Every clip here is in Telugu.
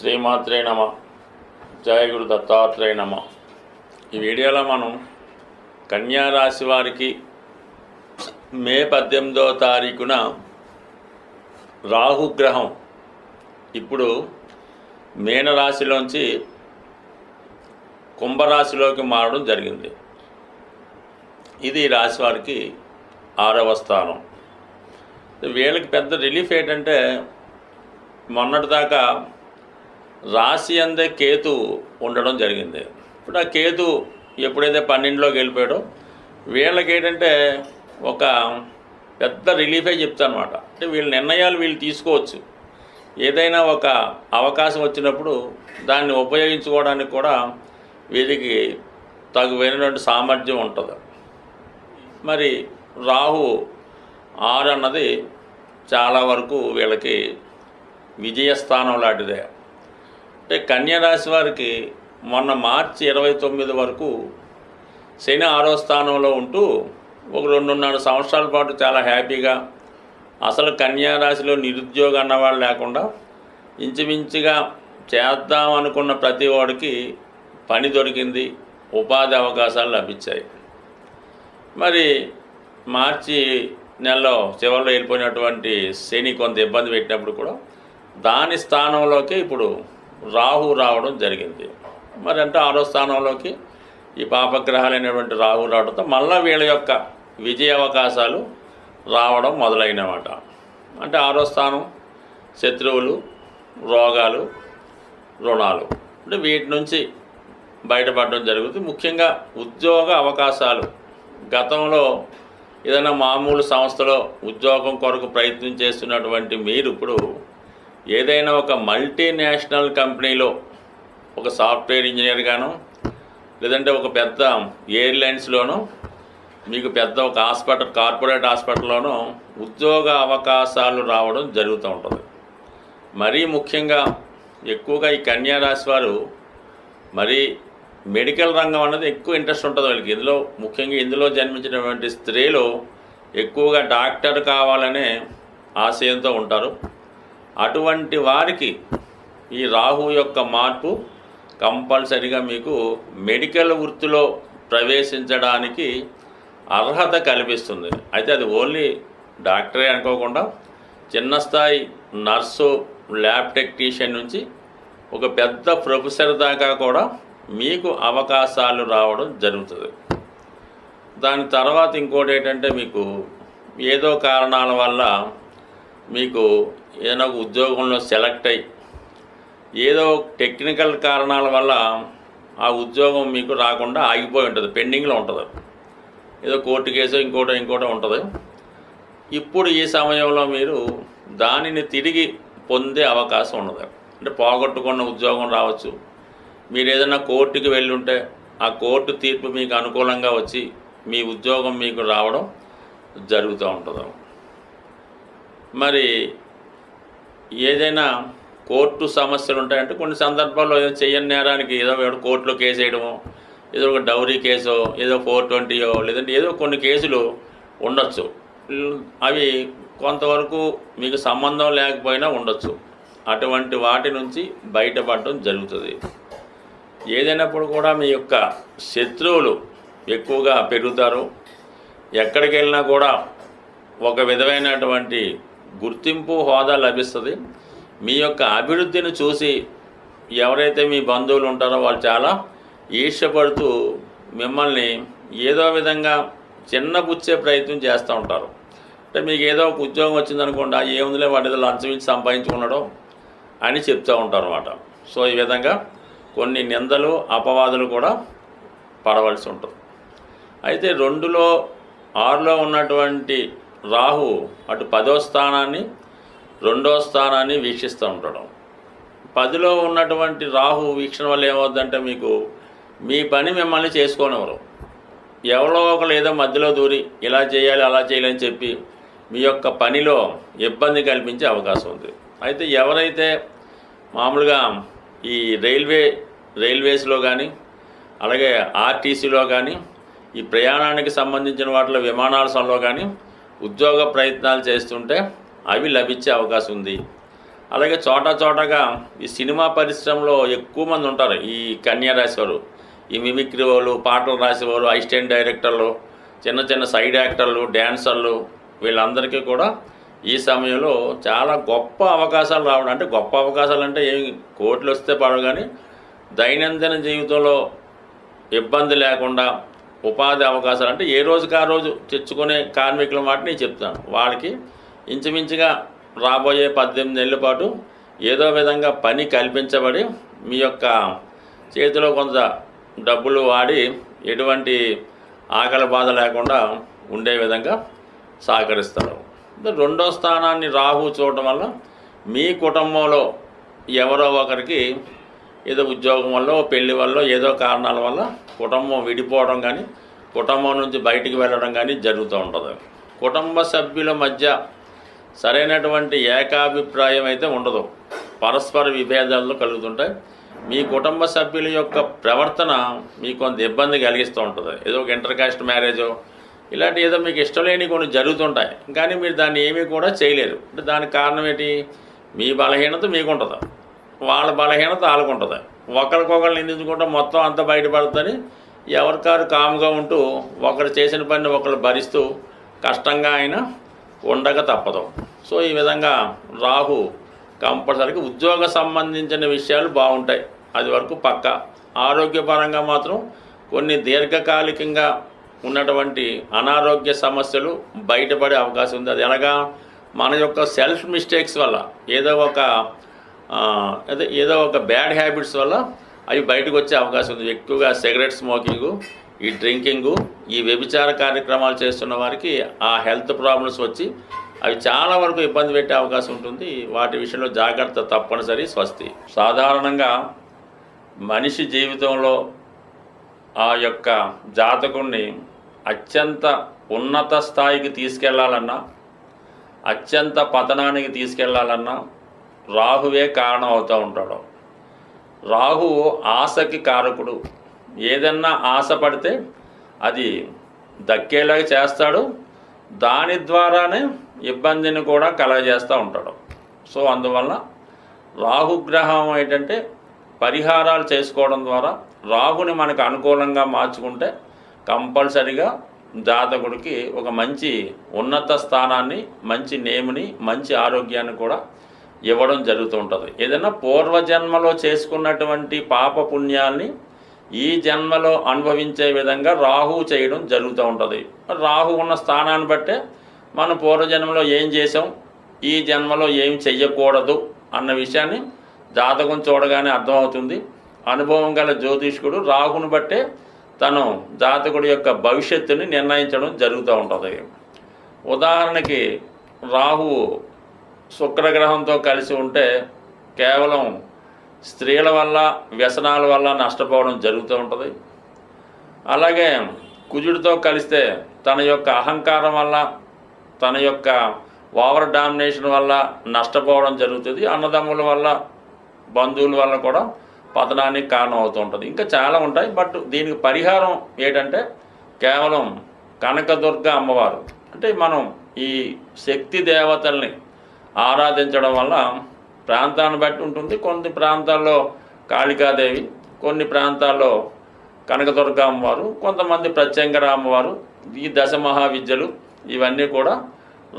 శ్రీమాత్రే నమ. జయ గురు దత్తాత్రేయ నమ. ఈ వీడియోలో మనం కన్యా రాశి వారికి మే పద్దెనిమిదో తారీఖున రాహుగ్రహం. ఇప్పుడు మీనరాశిలోంచి కుంభరాశిలోకి మారడం జరిగింది. ఇది రాశి వారికి ఆరవ స్థానం. వీళ్ళకి పెద్ద రిలీఫ్ ఏంటంటే మొన్నటిదాకా రాశి అందే కేతు ఉండడం జరిగింది. ఇప్పుడు ఆ కేతు ఎప్పుడైతే పన్నెండులోకి వెళ్ళిపోయాడో వీళ్ళకి ఏంటంటే ఒక పెద్ద రిలీఫే చెప్తానమాట. అనమాట అంటే వీళ్ళ నిర్ణయాలు వీళ్ళు తీసుకోవచ్చు. ఏదైనా ఒక అవకాశం వచ్చినప్పుడు దాన్ని ఉపయోగించుకోవడానికి కూడా వీరికి తగువైనటువంటి సామర్థ్యం ఉంటుంది. మరి రాహు ఆరు అన్నది చాలా వరకు వీళ్ళకి విజయస్థానం లాంటిదే. అంటే కన్యరాశి వారికి మొన్న మార్చి ఇరవై తొమ్మిది వరకు శని ఆరో స్థానంలో ఉంటూ ఒక రెండున్నర సంవత్సరాల పాటు చాలా హ్యాపీగా అసలు కన్యా రాశిలో నిరుద్యోగం అన్నవాళ్ళు లేకుండా ఇంచుమించుగా చేద్దాం అనుకున్న ప్రతి వాడికి పని దొరికింది ఉపాధి అవకాశాలు లభించాయి. మరి మార్చి నెలలో చివరిలో వెళ్ళిపోయినటువంటి శని కొంత ఇబ్బంది పెట్టినప్పుడు కూడా దాని స్థానంలోకి ఇప్పుడు రాహు రావడం జరిగింది. మరి అంటే ఆరో స్థానంలోకి ఈ పాపగ్రహాలైనటువంటి రాహు రావడంతో మళ్ళీ వీళ్ళ యొక్క విజయ అవకాశాలు రావడం మొదలైనమాట. అంటే ఆరో స్థానం శత్రువులు రోగాలు రుణాలు. అంటే వీటి నుంచి బయటపడడం జరుగుతుంది. ముఖ్యంగా ఉద్యోగ అవకాశాలు. గతంలో ఏదైనా మామూలు సంస్థలో ఉద్యోగం కొరకు ప్రయత్నం చేస్తున్నటువంటి మీరు ఇప్పుడు ఏదైనా ఒక మల్టీనేషనల్ కంపెనీలో ఒక సాఫ్ట్వేర్ ఇంజనీర్గాను లేదంటే ఒక పెద్ద ఎయిర్లైన్స్లోనూ మీకు పెద్ద ఒక హాస్పిటల్ కార్పొరేట్ హాస్పిటల్లోనూ ఉద్యోగ అవకాశాలు రావడం జరుగుతూ ఉంటుంది. మరీ ముఖ్యంగా ఎక్కువగా ఈ కన్యా రాశి వారు మరి మెడికల్ రంగం అనేది ఎక్కువ ఇంట్రెస్ట్ ఉంటుంది వాళ్ళకి. ఇందులో ముఖ్యంగా ఇందులో జన్మించినటువంటి స్త్రీలు ఎక్కువగా డాక్టర్ కావాలనే ఆశయంతో ఉంటారు. అటువంటి వారికి ఈ రాహు యొక్క మార్పు కంపల్సరిగా మీకు మెడికల్ వృత్తిలో ప్రవేశించడానికి అర్హత కల్పిస్తుంది. అయితే అది ఓన్లీ డాక్టరే అనుకోకుండా చిన్న స్థాయి నర్సు ల్యాబ్ టెక్నీషియన్ నుంచి ఒక పెద్ద ప్రొఫెసర్ దాకా కూడా మీకు అవకాశాలు రావడం జరుగుతుంది. దాని తర్వాత ఇంకోటి ఏంటంటే మీకు ఏదో కారణాల వల్ల మీకు ఏదైనా ఒక ఉద్యోగంలో సెలెక్ట్ అయ్యి ఏదో టెక్నికల్ కారణాల వల్ల ఆ ఉద్యోగం మీకు రాకుండా ఆగిపోయి ఉంటుంది పెండింగ్లో ఉంటుంది. ఏదో కోర్టు కేసు ఇంకోటో ఇంకోటో ఉంటుంది. ఇప్పుడు ఈ సమయంలో మీరు దానిని తిరిగి పొందే అవకాశం ఉన్నది. అంటే పోగొట్టుకున్న ఉద్యోగం రావచ్చు. మీరు ఏదైనా కోర్టుకి వెళ్ళి ఉంటే ఆ కోర్టు తీర్పు మీకు అనుకూలంగా వచ్చి మీ ఉద్యోగం మీకు రావడం జరుగుతూ ఉంటుంది. మరి ఏదైనా కోర్టు సమస్యలు ఉంటాయంటే కొన్ని సందర్భాల్లో ఏదో చెయ్యని నేరానికి ఏదో కోర్టులో కేసు వేయడమో ఏదో ఒక డౌరీ కేసో ఏదో ఫోర్ ట్వంటీయో లేదంటే ఏదో కొన్ని కేసులు ఉండొచ్చు. అవి కొంతవరకు మీకు సంబంధం లేకపోయినా ఉండొచ్చు. అటువంటి వాటి నుంచి బయటపడడం జరుగుతుంది. ఏదైనప్పుడు కూడా మీ యొక్క శత్రువులు ఎక్కువగా పెరుగుతారు. ఎక్కడికి వెళ్ళినా కూడా ఒక విధమైనటువంటి గుర్తింపు హోదా లభిస్తుంది. మీ యొక్క అభివృద్ధిని చూసి ఎవరైతే మీ బంధువులు ఉంటారో వాళ్ళు చాలా ఈర్ష్యపడుతూ మిమ్మల్ని ఏదో విధంగా చిన్నబుచ్చే ప్రయత్నం చేస్తూ ఉంటారు. అంటే మీకు ఏదో ఒక ఉద్యోగం వచ్చిందనుకోండి ఆ ఏముందిలే వాటి ఏదో లంచం ఇచ్చి సంపాదించుకున్నాడో అని చెప్తూ ఉంటారు అనమాట సో ఈ విధంగా కొన్ని నిందలు అపవాదులు కూడా పడవలసి ఉంటుంది. అయితే రెండులో ఆరులో ఉన్నటువంటి రాహు అటు పదో స్థానాన్ని రెండో స్థానాన్ని వీక్షిస్తూ ఉంటాడు పదిలో ఉన్నటువంటి రాహు వీక్షణ వల్ల ఏమవుద్దంటే మీకు మీ పని మిమ్మల్ని చేసుకోనివ్వరు. ఎవరో ఒకరు ఏదో మధ్యలో దూరి ఇలా చేయాలి అలా చేయాలని చెప్పి మీ యొక్క పనిలో ఇబ్బంది కల్పించే అవకాశం ఉంది. అయితే ఎవరైతే మామూలుగా ఈ రైల్వే రైల్వేస్లో కానీ అలాగే ఆర్టీసీలో కానీ ఈ ప్రయాణానికి సంబంధించిన వాటిలో విమానాశ్రయంలో కానీ ఉద్యోగ ప్రయత్నాలు చేస్తుంటే అవి లభించే అవకాశం ఉంది. అలాగే చోట చోటగా ఈ సినిమా పరిశ్రమలో ఎక్కువ మంది ఉంటారు ఈ కన్యా రాసేవారు ఈ మిమిక్రీ వాళ్ళు పాటలు రాసేవారు అసిస్టెంట్ డైరెక్టర్లు చిన్న చిన్న సైడ్ యాక్టర్లు డ్యాన్సర్లు వీళ్ళందరికీ కూడా ఈ సమయంలో చాలా గొప్ప అవకాశాలు రావడం. అంటే గొప్ప అవకాశాలు అంటే ఏమి కోట్లు వస్తే పడవు కానీ దైనందిన జీవితంలో ఇబ్బంది లేకుండా ఉపాధి అవకాశాలు అంటే ఏ రోజుకి ఆ రోజు తెచ్చుకునే కార్మికుల మాట నేను చెప్తాను. వాళ్ళకి ఇంచుమించుగా రాబోయే పద్దెనిమిది నెలల పాటు ఏదో విధంగా పని కల్పించబడి మీ యొక్క చేతిలో కొంత డబ్బులు వాడి ఎటువంటి ఆకలి బాధ లేకుండా ఉండే విధంగా సహకరిస్తారు. రెండో స్థానాన్ని రాహు చూడటం వల్ల మీ కుటుంబంలో ఎవరో ఒకరికి ఏదో ఉద్యోగం వల్ల పెళ్ళి వల్ల ఏదో కారణాల వల్ల కుటుంబం విడిపోవడం కానీ కుటుంబం నుంచి బయటికి వెళ్ళడం కానీ జరుగుతూ ఉంటుంది. కుటుంబ సభ్యుల మధ్య సరైనటువంటి ఏకాభిప్రాయం అయితే ఉండదు. పరస్పర విభేదాలు కలుగుతుంటాయి. మీ కుటుంబ సభ్యుల యొక్క ప్రవర్తన మీకు కొంత ఇబ్బంది కలిగిస్తూ ఉంటుంది. ఏదో ఒక ఇంటర్ కాస్ట్ మ్యారేజో ఇలాంటి ఏదో మీకు ఇష్టం లేని కొన్ని జరుగుతుంటాయి. కానీ మీరు దాన్ని ఏమీ కూడా చేయలేరు. అంటే దానికి కారణం ఏంటి? మీ బలహీనత మీకు ఉంటుంది వాళ్ళ బలహీనత వాళ్ళకు ఒకరికొకరు నిందించుకుంటే మొత్తం అంతా బయటపడుతుంది. ఎవరికారు కాముగా ఉంటూ ఒకరు చేసిన పనిని ఒకరు భరిస్తూ కష్టంగా అయినా ఉండక తప్పదు. సో ఈ విధంగా రాహు కంపల్సరీగా ఉద్యోగ సంబంధించిన విషయాలు బాగుంటాయి. అది వరకు పక్క. ఆరోగ్యపరంగా మాత్రం కొన్ని దీర్ఘకాలికంగా ఉన్నటువంటి అనారోగ్య సమస్యలు బయటపడే అవకాశం ఉంది. అది ఎలాగా మన యొక్క సెల్ఫ్ మిస్టేక్స్ వల్ల ఏదో ఒక అదే ఏదో ఒక బ్యాడ్ హ్యాబిట్స్ వల్ల అవి బయటకు వచ్చే అవకాశం ఉంది. ఎక్కువగా సిగరెట్ స్మోకింగు ఈ డ్రింకింగు ఈ వ్యభిచార కార్యక్రమాలు చేస్తున్న వారికి ఆ హెల్త్ ప్రాబ్లమ్స్ వచ్చి అవి చాలా వరకు ఇబ్బంది పెట్టే అవకాశం ఉంటుంది. వాటి విషయంలో జాగ్రత్త తప్పనిసరి స్వస్తి. సాధారణంగా మనిషి జీవితంలో ఆ యొక్క జాతకుణ్ణి అత్యంత ఉన్నత స్థాయికి తీసుకెళ్ళాలన్నా అత్యంత పతనానికి తీసుకెళ్ళాలన్నా రాహువే కారణం అవుతూ ఉంటాడు. రాహు ఆశకి కారకుడు. ఏదన్నా ఆశ పడితే అది దక్కేలాగా చేస్తాడు. దాని ద్వారానే ఇబ్బందిని కూడా కలగజేస్తూ ఉంటాడు. సో అందువల్ల రాహుగ్రహం ఏంటంటే పరిహారాలు చేసుకోవడం ద్వారా రాహుని మనకు అనుకూలంగా మార్చుకుంటే కంపల్సరిగా జాతకుడికి ఒక మంచి ఉన్నత స్థానాన్ని మంచి నేముని మంచి ఆరోగ్యాన్ని కూడా ఇవ్వడం జరుగుతూ ఉంటుంది ఏదైనా పూర్వజన్మలో చేసుకున్నటువంటి పాప పుణ్యాల్ని ఈ జన్మలో అనుభవించే విధంగా రాహు చేయడం జరుగుతూ ఉంటుంది. రాహు ఉన్న స్థానాన్ని బట్టే మనం పూర్వజన్మలో ఏం చేసాం ఈ జన్మలో ఏం చెయ్యకూడదు అన్న విషయాన్ని జాతకం చూడగానే అర్థమవుతుంది. అనుభవం గల జ్యోతిష్కుడు రాహుని బట్టే తను జాతకుడి యొక్క భవిష్యత్తుని నిర్ణయించడం జరుగుతూ ఉంటుంది. ఉదాహరణకి రాహువు శుక్రగ్రహంతో కలిసి ఉంటే కేవలం స్త్రీల వల్ల వ్యసనాల వల్ల నష్టపోవడం జరుగుతూ ఉంటుంది. అలాగే కుజుడితో కలిస్తే తన యొక్క అహంకారం వల్ల తన యొక్క ఓవర్ డామినేషన్ వల్ల నష్టపోవడం జరుగుతుంది. అన్నదమ్ముల వల్ల బంధువుల వల్ల కూడా పతనానికి కారణం అవుతూ ఉంటుంది. ఇంకా చాలా ఉంటాయి. బట్ దీనికి పరిహారం ఏంటంటే కేవలం కనకదుర్గ అమ్మవారు. అంటే మనం ఈ శక్తి దేవతల్ని ఆరాధించడం వల్ల ప్రాంతాన్ని బట్టి ఉంటుంది. కొన్ని ప్రాంతాల్లో కాళికాదేవి కొన్ని ప్రాంతాల్లో కనకదుర్గ అమ్మవారు కొంతమంది ప్రత్యంగర అమ్మవారు ఈ దశ మహావిద్యలు ఇవన్నీ కూడా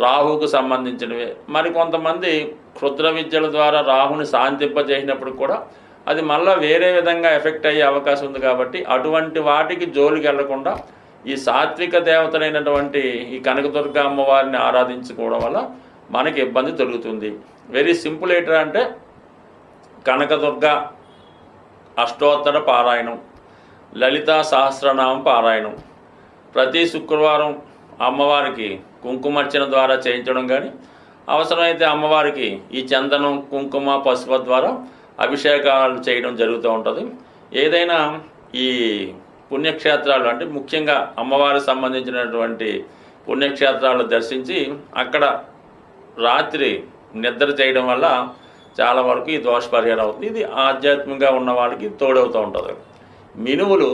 రాహుకు సంబంధించినవే. మరి కొంతమంది క్షుద్ర విద్యల ద్వారా రాహుని శాంతింపజేసినప్పుడు కూడా అది మళ్ళీ వేరే విధంగా ఎఫెక్ట్ అయ్యే అవకాశం ఉంది కాబట్టి అటువంటి వాటికి జోలికి వెళ్ళకుండా ఈ సాత్విక దేవతలైనటువంటి ఈ కనకదుర్గ అమ్మవారిని ఆరాధించుకోవడం వల్ల మనకి ఇబ్బంది తొలుగుతుంది. వెరీ సింపుల్ ఏంటంటే అంటే కనకదుర్గ అష్టోత్తర పారాయణం లలితా సహస్రనామ పారాయణం. ప్రతి శుక్రవారం అమ్మవారికి కుంకుమర్చన ద్వారా చేయించడం కానీ అవసరమైతే అమ్మవారికి ఈ చందనం కుంకుమ పసుపు ద్వారా అభిషేకాలు చేయడం జరుగుతూ ఉంటుంది. ఏదైనా ఈ పుణ్యక్షేత్రాలు అంటే ముఖ్యంగా అమ్మవారికి సంబంధించినటువంటి పుణ్యక్షేత్రాలు దర్శించి అక్కడ రాత్రి నిద్ర చేయడం వల్ల చాలా వరకు ఈ దోష పరిహారం అవుతుంది. ఇది ఆధ్యాత్మికంగా ఉన్న వాళ్ళకి తోడవుతూ ఉంటుంది. మినువులు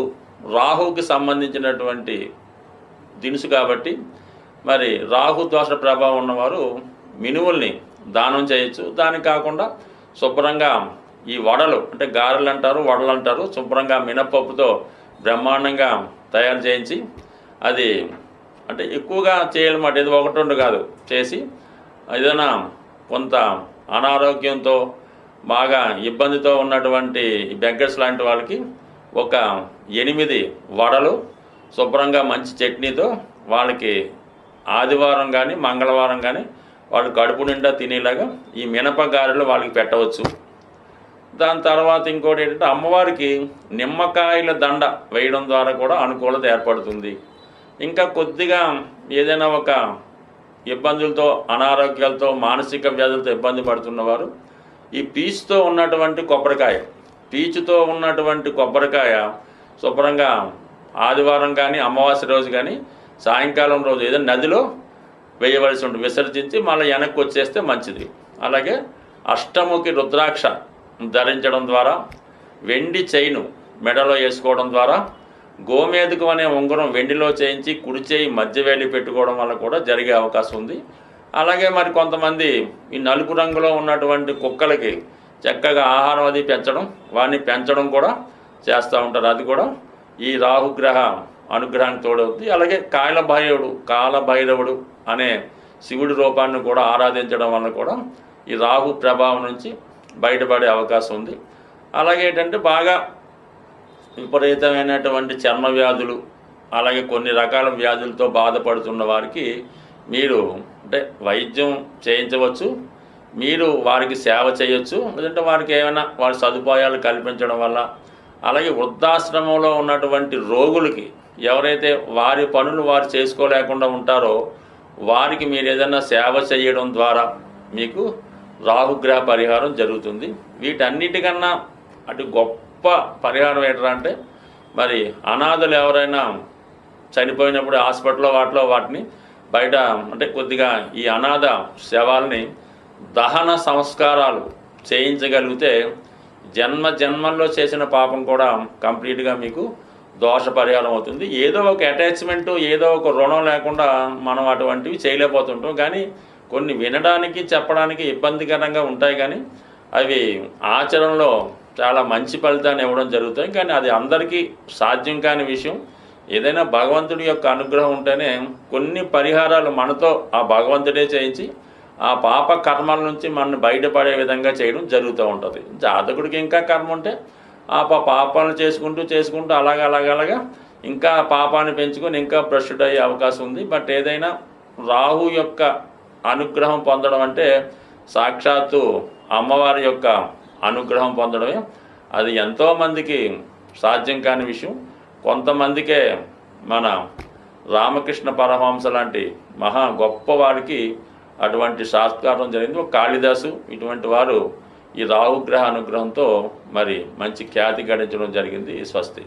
రాహుకి సంబంధించినటువంటి దినుసు కాబట్టి మరి రాహు దోష ప్రభావం ఉన్నవారు మినువుల్ని దానం చేయొచ్చు. దానికి కాకుండా శుభ్రంగా ఈ వడలు అంటే గారెలు అంటారు వడలు అంటారు శుభ్రంగా మినపప్పుతో బ్రహ్మాండంగా తయారు చేయించి అది అంటే ఎక్కువగా చేయాలన్నమాట. ఏదో ఒకటి రెండు కాదు చేసి ఏదైనా కొంత. అనారోగ్యంతో బాగా ఇబ్బందితో ఉన్నటువంటి బెగ్గర్స్ లాంటి వాళ్ళకి ఒక ఎనిమిది వడలు శుభ్రంగా మంచి చట్నీతో వాళ్ళకి ఆదివారం కానీ మంగళవారం కానీ వాళ్ళు కడుపు నిండా తినేలాగా ఈ మినప గారెలు వాళ్ళకి పెట్టవచ్చు. దాని తర్వాత ఇంకోటి ఏంటంటే అమ్మవారికి నిమ్మకాయల దండ వేయడం ద్వారా కూడా అనుకూలత ఏర్పడుతుంది. ఇంకా కొద్దిగా ఏదైనా ఒక ఇబ్బందులతో అనారోగ్యాలతో మానసిక వ్యాధులతో ఇబ్బంది పడుతున్నవారు ఈ పీచుతో ఉన్నటువంటి కొబ్బరికాయ పీచుతో ఉన్నటువంటి కొబ్బరికాయ శుభ్రంగా ఆదివారం కానీ అమావాస్య రోజు కానీ సాయంకాలం రోజు ఏదైనా నదిలో వేయవలసి ఉంటుంది. విసర్జించి మళ్ళీ వెనక్కి వచ్చేస్తే మంచిది. అలాగే అష్టముఖి రుద్రాక్ష ధరించడం ద్వారా వెండి చైను మెడలో వేసుకోవడం ద్వారా గోమేధకం అనే ఉంగరం వెండిలో చేయించి కుడి చేయి మధ్య వేలి పెట్టుకోవడం వల్ల కూడా జరిగే అవకాశం ఉంది. అలాగే మరి కొంతమంది ఈ నలుపు రంగులో ఉన్నటువంటి కుక్కలకి చక్కగా ఆహారం అది పెంచడం వాటిని పెంచడం కూడా చేస్తూ ఉంటారు. అది కూడా ఈ రాహుగ్రహ అనుగ్రహానికి తోడవుతుంది అలాగే కాయల కాలభైరవుడు అనే శివుడి రూపాన్ని కూడా ఆరాధించడం వల్ల కూడా ఈ రాహు ప్రభావం నుంచి బయటపడే అవకాశం ఉంది. అలాగే ఏంటంటే బాగా విపరీతమైనటువంటి చర్మ వ్యాధులు అలాగే కొన్ని రకాల వ్యాధులతో బాధపడుతున్న వారికి మీరు అంటే వైద్యం చేయించవచ్చు మీరు వారికి సేవ చేయొచ్చు లేదంటే వారికి ఏమైనా వారి సదుపాయాలు కల్పించడం వల్ల అలాగే వృద్ధాశ్రమంలో ఉన్నటువంటి రోగులకి ఎవరైతే వారి పనులు వారు చేసుకోలేకుండా ఉంటారో వారికి మీరు ఏదైనా సేవ చేయడం ద్వారా మీకు రాహుగ్రహ పరిహారం జరుగుతుంది. వీటన్నిటికన్నా అటు గొప్ప పరిహారం ఏంటరా అంటే మరి అనాథలు ఎవరైనా చనిపోయినప్పుడు హాస్పిటల్లో వాటిలో వాటిని బయట అంటే కొద్దిగా ఈ అనాథ శవాల్ని దహన సంస్కారాలు చేయించగలిగితే జన్మ జన్మల్లో చేసిన పాపం కూడా కంప్లీట్గా మీకు దోష పరిహారం అవుతుంది. ఏదో ఒక అటాచ్మెంట్ ఏదో ఒక రుణం లేకుండా మనం అటువంటివి చేయలేకపోతుంటాం. కానీ కొన్ని వినడానికి చెప్పడానికి ఇబ్బందికరంగా ఉంటాయి కానీ అవి ఆచరణలో చాలా మంచి ఫలితాన్ని ఇవ్వడం జరుగుతుంది. కానీ అది అందరికీ సాధ్యం కాని విషయం. ఏదైనా భగవంతుడి యొక్క అనుగ్రహం ఉంటేనే కొన్ని పరిహారాలు మనతో ఆ భగవంతుడే చేయించి ఆ పాప కర్మల నుంచి మనల్ని బయటపడే విధంగా చేయడం జరుగుతూ ఉంటుంది. జాతకుడికి ఇంకా కర్మ ఉంటే ఆ పా పాపాలను చేసుకుంటూ చేసుకుంటూ అలాగ అలాగ అలాగా ఇంకా పాపాన్ని పెంచుకొని ఇంకా భ్రష్టుడు అయ్యే అవకాశం ఉంది. బట్ ఏదైనా రాహు యొక్క అనుగ్రహం పొందడం అంటే సాక్షాత్తు అమ్మవారి యొక్క అనుగ్రహం పొందడమే. అది ఎంతోమందికి సాధ్యం కాని విషయం. కొంతమందికే మన రామకృష్ణ పరమహంస లాంటి మహా గొప్పవారికి అటువంటి సాత్కారం జరిగింది. ఒక కాళిదాసు ఇటువంటి వారు ఈ రాహుగ్రహ అనుగ్రహంతో మరి మంచి ఖ్యాతి గడించడం జరిగింది స్వస్తి.